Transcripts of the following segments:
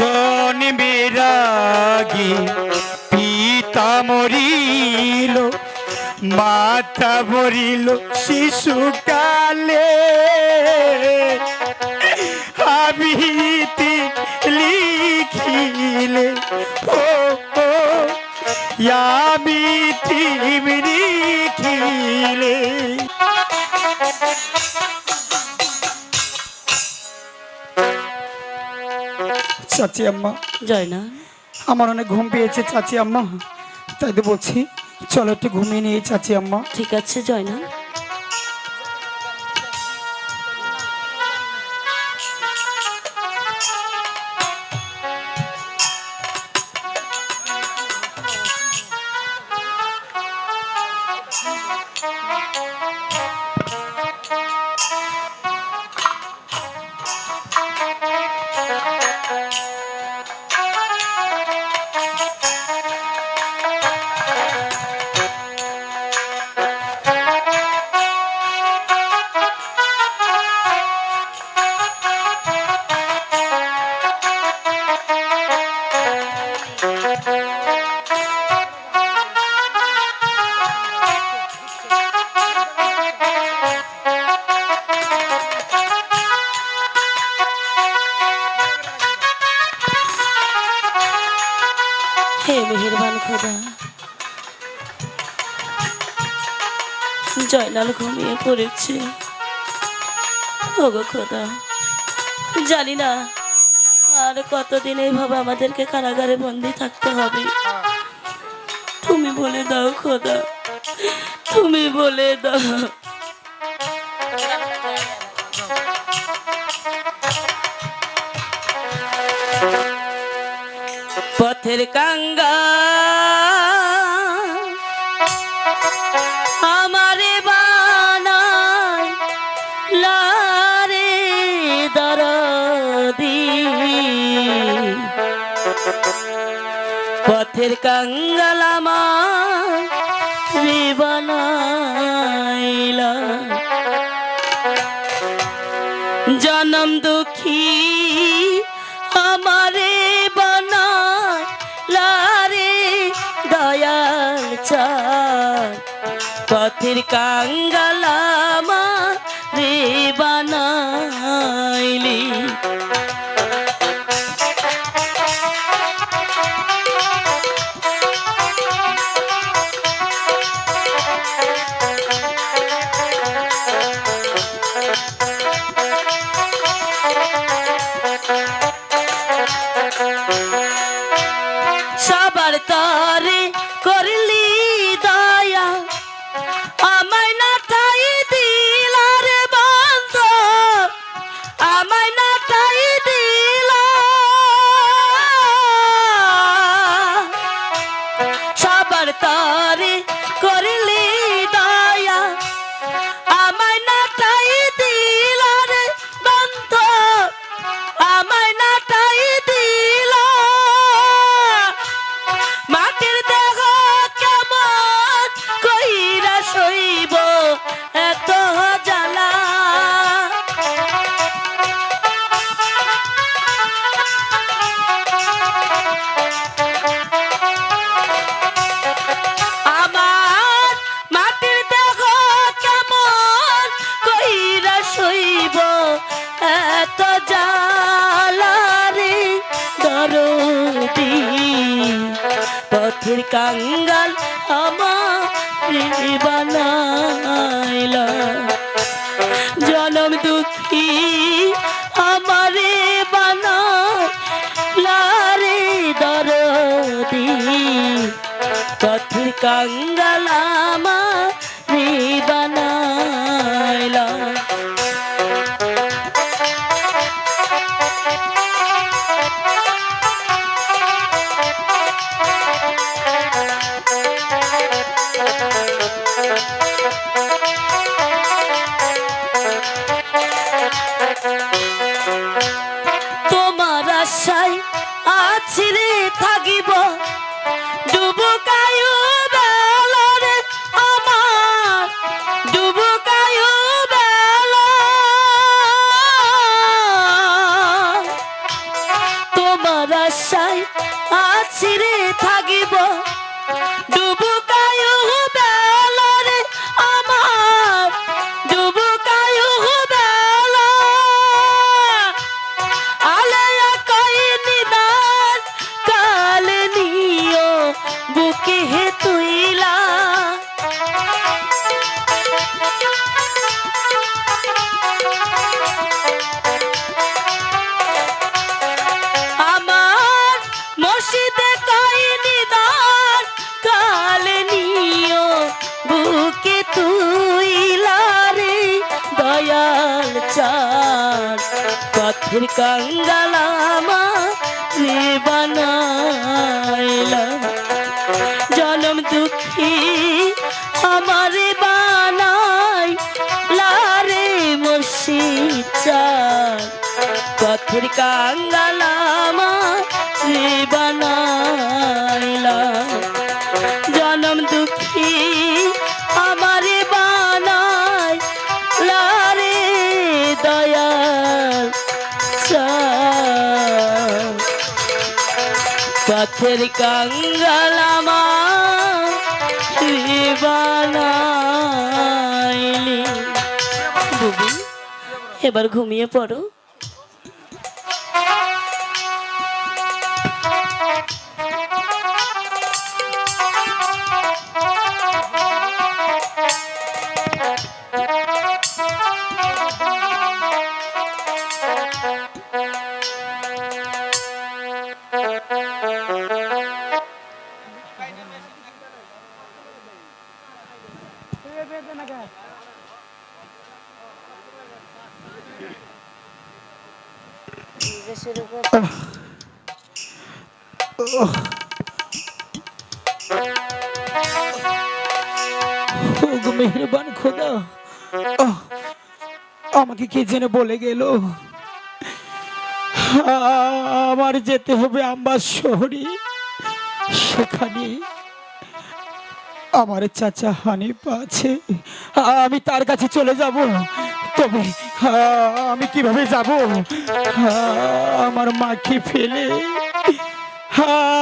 জন্মেরাগি পিতা মরিল মাতা মরিল শিশুকালে। চাচি আম্মা। যাই না আমার অনেক ঘুম পেয়েছে চাচি আম্মা। তাই তো বলছি চলো একটু ঘুমিয়ে নিয়ে চাচি আম্মা। ঠিক আছে জয় জয়নাল ঘুমিয়ে পড়েছে। জানি না আর কতদিন এইভাবে আমাদেরকে কারাগারে বন্দি থাকতে হবে। তুমি বলে দাও খোদা, তুমি বলে দাও। পথের কাঙ্গা পথের কাঙ্গাল আমার রে জনম দুঃখী আমারে বানায় লারে দয়াল চার পথের কাঙ্গালামা রে বানাইলি। করলি দয়া। আমায় না ঠাই দিল রে বন্ধ আমায় না ঠাই দিল। সবার তরে বানাইলা। জনম দুঃখী আমারে বানাইলারে দরদি। পথের কাঙ্গাল আছি রে কাঙ্গালামা রে বানাইলা জনম দুঃখী আমারে বানাই লারে মসি চা পথের কাঙ্গালামা পথের কাঙ্গালামা বানাইলি। এবার ঘুমিয়ে পড়ো। কে যেন বলে গেল, আমার যেতে হবে আম্বাস শহরে। সেখানে আমার চাচা হানিফ আছে। আমি তার কাছে চলে যাব। তবে আমি কীভাবে যাব? আমার মাকে ফেলে,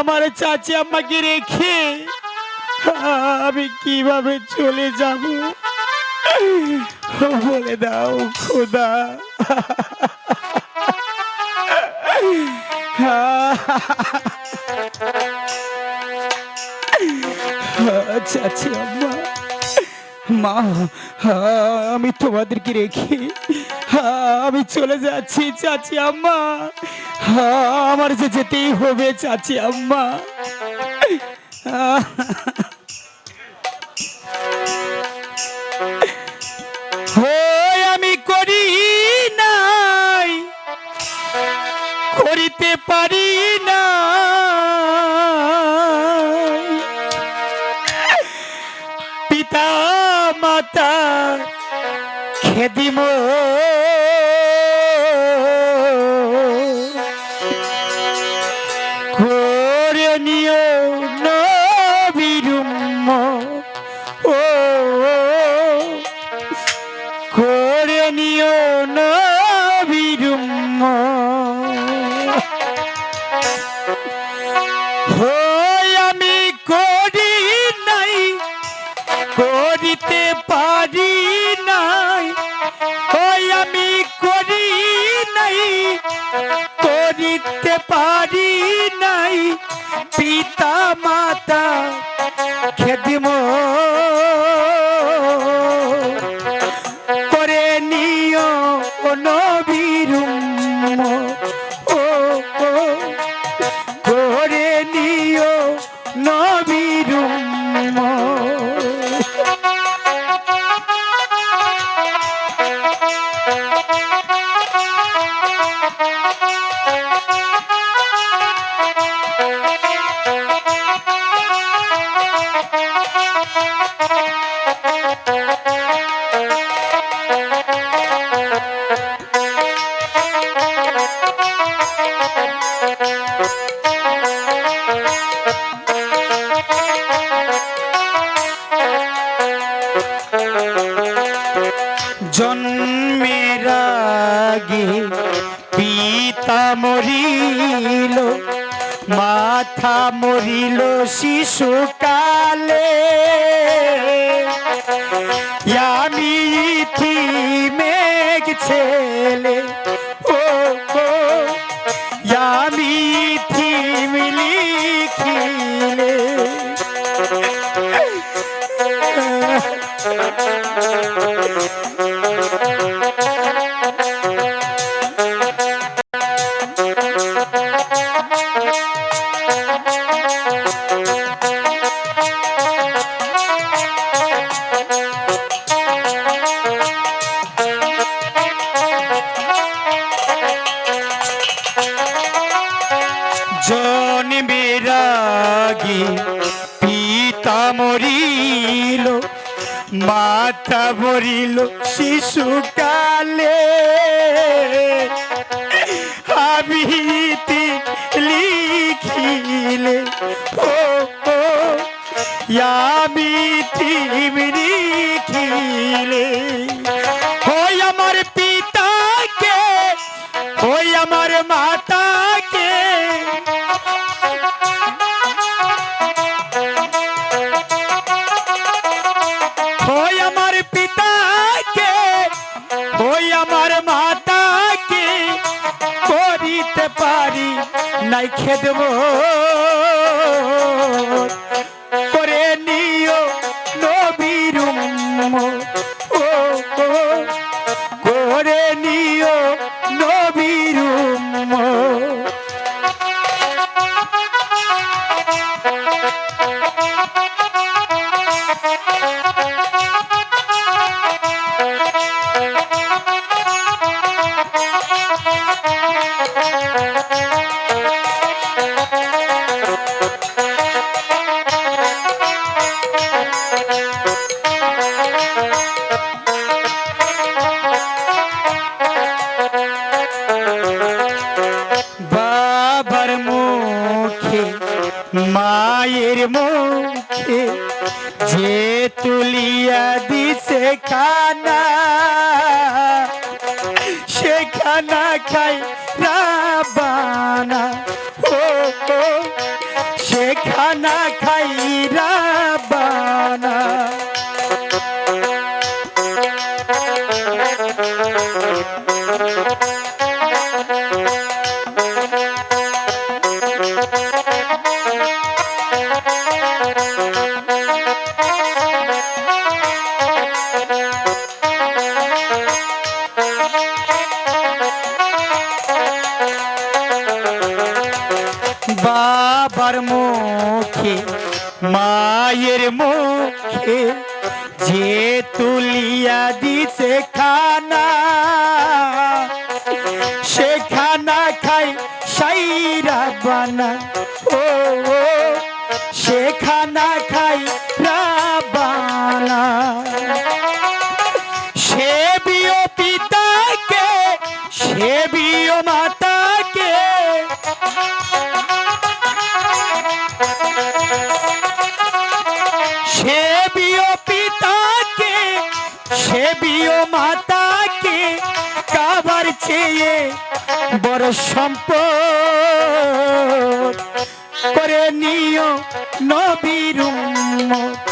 আমার চাচি আমাকে রেখে আমি কীভাবে চলে যাব? বলে দাও, খোদা। চাচি আম্মা। মা, আমি তোমাদেরকে রেখে, আমি চলে যাচ্ছি, চাচি, আম্মা। আমার যে যেতেই হবে, চাচি, আম্মা। আমি করি নাই করিতে পারি না পিতা মাতা খেদিম মাতা খেদিম জন্মের আগে পিতা মরিল মাথা মরিল শিশুকালে। আমি মেঘ ছেলে লাগি। পিতা মরিল মাতা মরিল শিশুকালে খেদমো যে তুলিয়া দিছে খানা সে খানা খাই রাবানা। Kana আমার সম্পদ করে নিও নবীর উম্মত।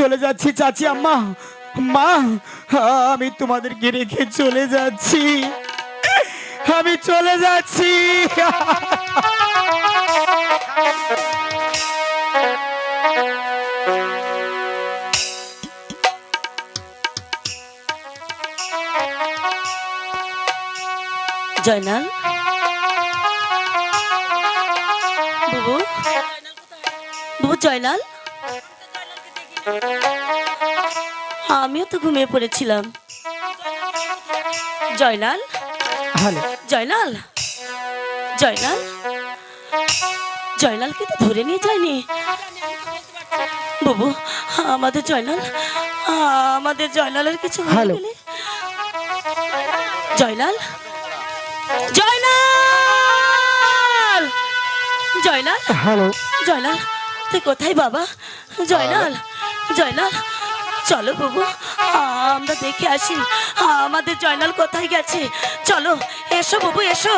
চলে যাচ্ছি, চাচি আম্মা। মা, আমি তোমাদেরকে রেখে চলে যাচ্ছি। আমি চলে যাচ্ছি। জয়নাল? বুবু? বুবু জয়নাল? আমিও তো ঘুমিয়ে পড়েছিলাম। জয়লাল? হ্যালো। জয়লাল? জয়নাল জয়নালকে তো ধরে নিয়ে যায়নি। বাবু আমাদের জয়নাল আমাদের জয়নালের কিছু হয়ে হ্যালো। জয়লাল? জয়লাল? জয়নাল হ্যালো। জয়লাল তুই কোথায় বাবা? জয়নাল জয়নাল চলো বাবু আমরা দেখে আসি আমাদের জয়নাল কোথায় গেছে। চলো এসো বাবু এসো।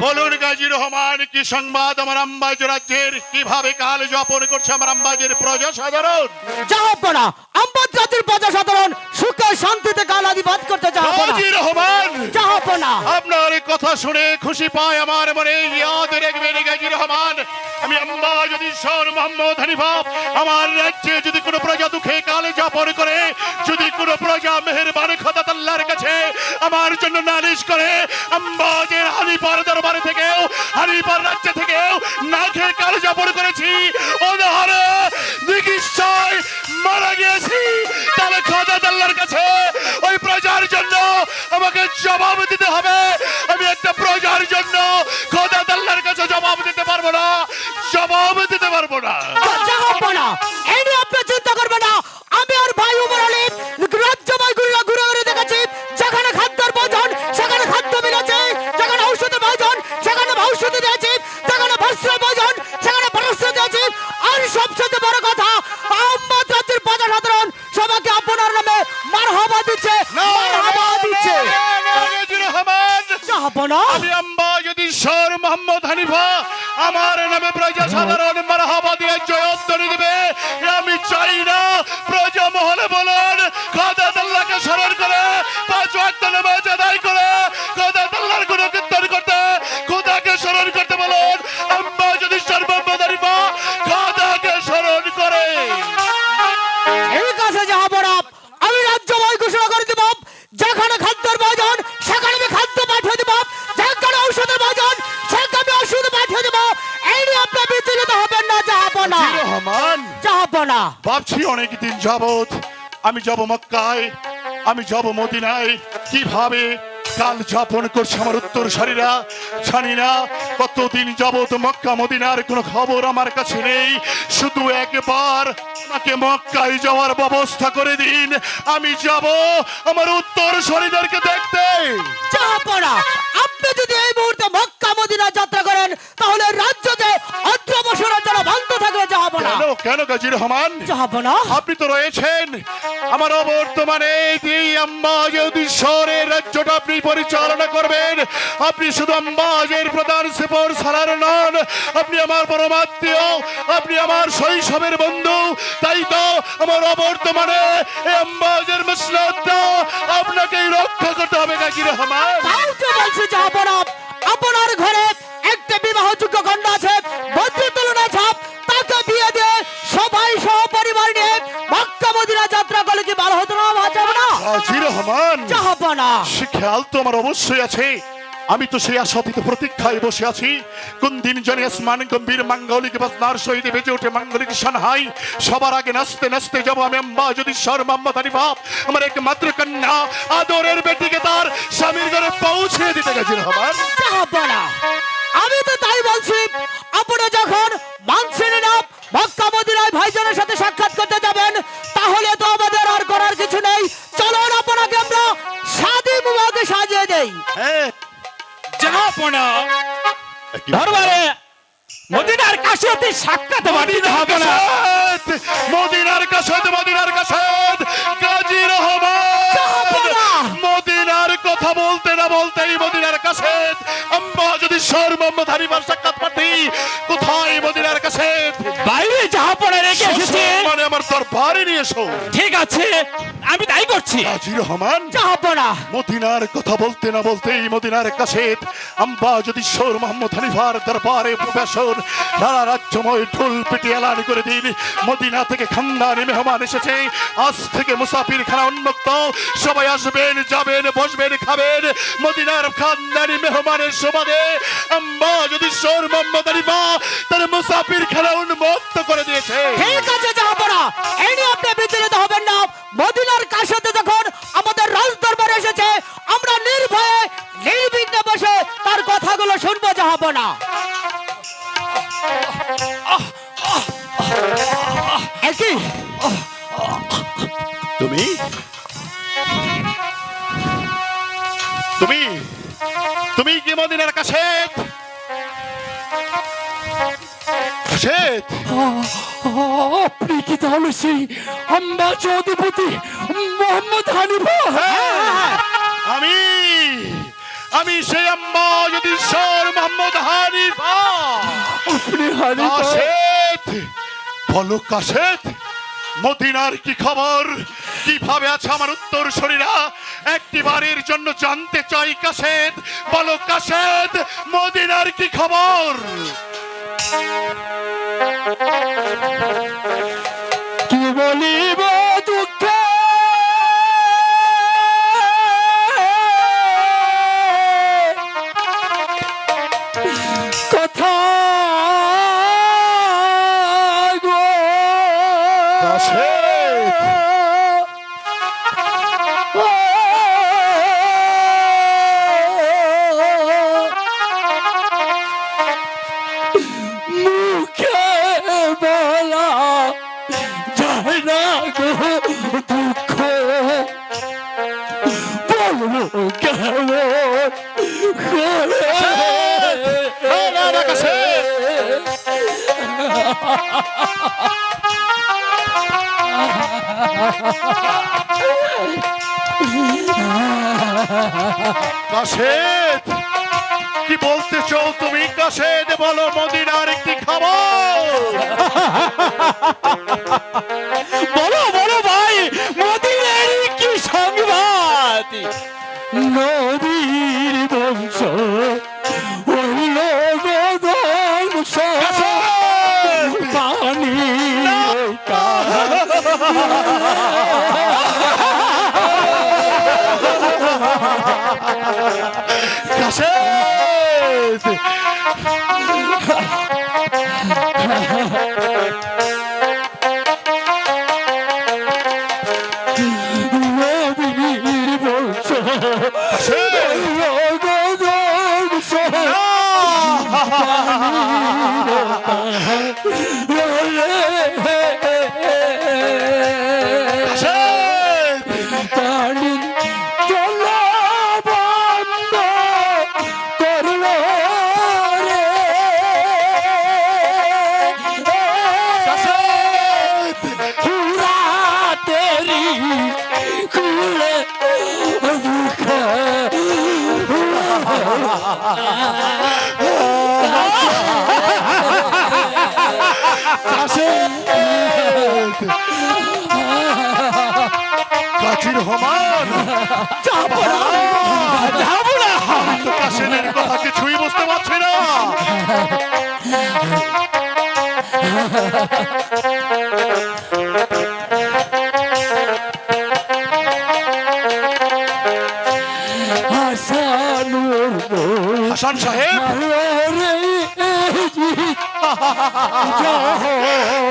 বলুন গাজী রহমান কি সংবাদ আমার আম্বাজ রাজ্যের? কীভাবে কাল যাপন করছে আমার আম্বাজের প্রজা সাধারণ জাহাপনা আম্বাদ জাতির প্রজা সাধারণ সুখে শান্তিতে কাল আদিবাদ করতে জাহাপনা গাজী রহমান! জাহাপনা আপনার। এই কথা শুনে খুশি পায় আমার মনে ইয়াদ রাখবেন গাজী রহমান। আমি আম্বা যদি সর মোহাম্মদ হানিফা আমার রাজ্যে যদি কোনো প্রজা দুঃখে কাল যাপন করে যদি কোনো প্রজা মেহেরবান খোদা তাল্লার কাছে আমার জন্য নালিশ করে। আম্বাজের হানিফার দরবারে থেকেও, হানিফার রাজ্য থেকেও না খেয়ে কালে যাপন করেছি। অনাহারে চিকিৎসায় মারা গিয়েছি। তাহলে খোদা তাল্লার কাছে ওই প্রজার জন্য আমাকে জবাব দিতে হবে। আমি একটা প্রজার জন্য খোদা তাল্লার কাছে জবাব দিতে পারব না। জবাব দিতে পারব না। এই নিয়ে আপনি চিন্তা করবেন না। আমি আর ভাই উমর আলী জাহাপনা আমি আম্বা যদি সর মোহাম্মদ হানিফা। আমার নামে প্রজা সাধারণ ভাবছি অনেকদিন যাবত আমি যাব মক্কায়, আমি যাব মদিনায়। কীভাবে কাল যাপন করছে আমার উত্তর সারীরা জানি না। কতদিন যাবৎ মক্কা, মদিনার কোনো খবর আমার কাছে নেই। শুধু একবার আমাকে মক্কায় যাওয়ার ব্যবস্থা করে দিন। আমি যাব আমার উত্তর শরীরদেরকে দেখতে জাহাপনা আপনি যদি এই মুহূর্তে মক্কা মদিনা যাত্রা করেন তাহলে রাজ্যতে অত্র বছরের জন্য বন্ধ থাকবে জাহাপনা কেন কেন গাজী রহমান? জাহাপনা আপনি তো রয়েছেন। আমার বর্তমানে এই আম্বাজের শহরের রাজ্যটা আপনি পরিচালনা করবেন আপনি শুধু আম্বাজের প্রধান সেপর সালার নন আপনি আমার পরমাত্মীয় আপনি আমার শৈশবের বন্ধু। তাই তো আমার অবর্তমানে এই আম্বাজের মসলাদটা আপনাকেই রক্ষা করতে হবে গাজী রহমান। তাই তো বলছি জাহাপনা আপনার ঘরে একটা বিবাহযোগ্য কন্যা আছে বদ্র তুলনা ছাপ তাকে বিয়ে দিয়ে সবাই সহ পরিবার নিয়ে মক্কা মদিনা যাত্রা করলে কি ভালো হতো না ভাবছেন না গাজী রহমান। জাহাপনা সে খেয়াল তো আমার অবশ্যই আছে। আমি তো সেই আশাতীত প্রতীক্ষায় বসে আছি। কোন দিন জনে আসমান গম্ভীর মাঙ্গলিক বাজনার সহিত বেজে ওঠে মাঙ্গলিক সানহাই। সবার আগে নাচতে নাচতে যাব আমি আম্বা যদি সর্বাম্মাধানি ভাব আমার একমাত্র কন্যা আদরের বেটিকে তার স্বামীর ঘরে পৌঁছে দিতে গেছিল আমার। আমি তো তাই বলছি আপনি যখন মানছেন না মক্কা মদিনায় ভাইজানের সাথে সাক্ষাৎ করতে যাবেন তাহলে তো আমাদের আর করার কিছু নেই। চলুন আপনাকে আমরা সাদী মুবাকে সাজিয়ে দেই। হ্যাঁ জাহাপনা দরবারে মদিনার কাশিয়াতে সাক্ষাৎ বাড়িতে হবে না। মদিনার কাসাদ মদিনার কাসাদ গাজী রহমান। মদিনার কথা বলতে না বলতেই মদিনার কাসাদ আম্মা যদি সর মোহাম্মদ সাক্ষাৎ পাঠি কোথায় মদিনার কাসাদ বাইরে জাহাপনা রেখে এসেছে। মানে আমার দরবারে নিয়ে এসো। ঠিক আছে আমি তাই করছি গাজী রহমান জাহাপনা মদিনার কথা বলতে না বলতেই মদিনার কাছেত আম্বা যদি সোর মোহাম্মদ হানিফার দরবারে প্রবেশন সারা রাজ্যময় ঢোল পিটি এলান করে দিন। মদিনা থেকে খানদানি মেহমান এসেছে। আজ থেকে মুসাফির খানা উন্মুক্ত। সবাই আসবেন যাবেন বসবেন খাবেন। মদিনার খানদানি মেহমানের সুবাদে আম্বা যদি সোর মোহাম্মদ হানিফা তার মুসাফির খানা উন্মুক্ত করে দিয়েছে। ঠিক আছে জাহাপনা এই নিয়ে আপনি বিচলিত হবেন না। মদিনার কাশাতে যখন আমাদের রাজ দরবারে এসেছে, আমরা নির্ভয়ে, নির্বিঘ্নে বসে তার কথাগুলো শুনব জাহাপনা একই তুমি? তুমি? তুমি কি কাছে? কাশেদ আপনি কি তাহলে সেই আম্বা চৌধুরী মোহাম্মদ হানিফা? হ্যাঁ, আমি আমি সেই যদি সর মোহাম্মদ হানিফা। আপনি হানিফা কাশেদ বলো কাশেদ মদিনার কি খবর? কীভাবে আছে আমার উত্তর শরীরা? একটি বারের জন্য জানতে চাই কাশেদ বলো কাশেদ মদিনার কি খবর? কি বলিব? কাশেদ কি বলতে চাও তুমি কাশেদ? বলো মদিনার একটি খবর। কাশেদ রহমান যাব না। তো কাশেদের কথা কিছুই বুঝতে পারছি না। হাসান সাহেব।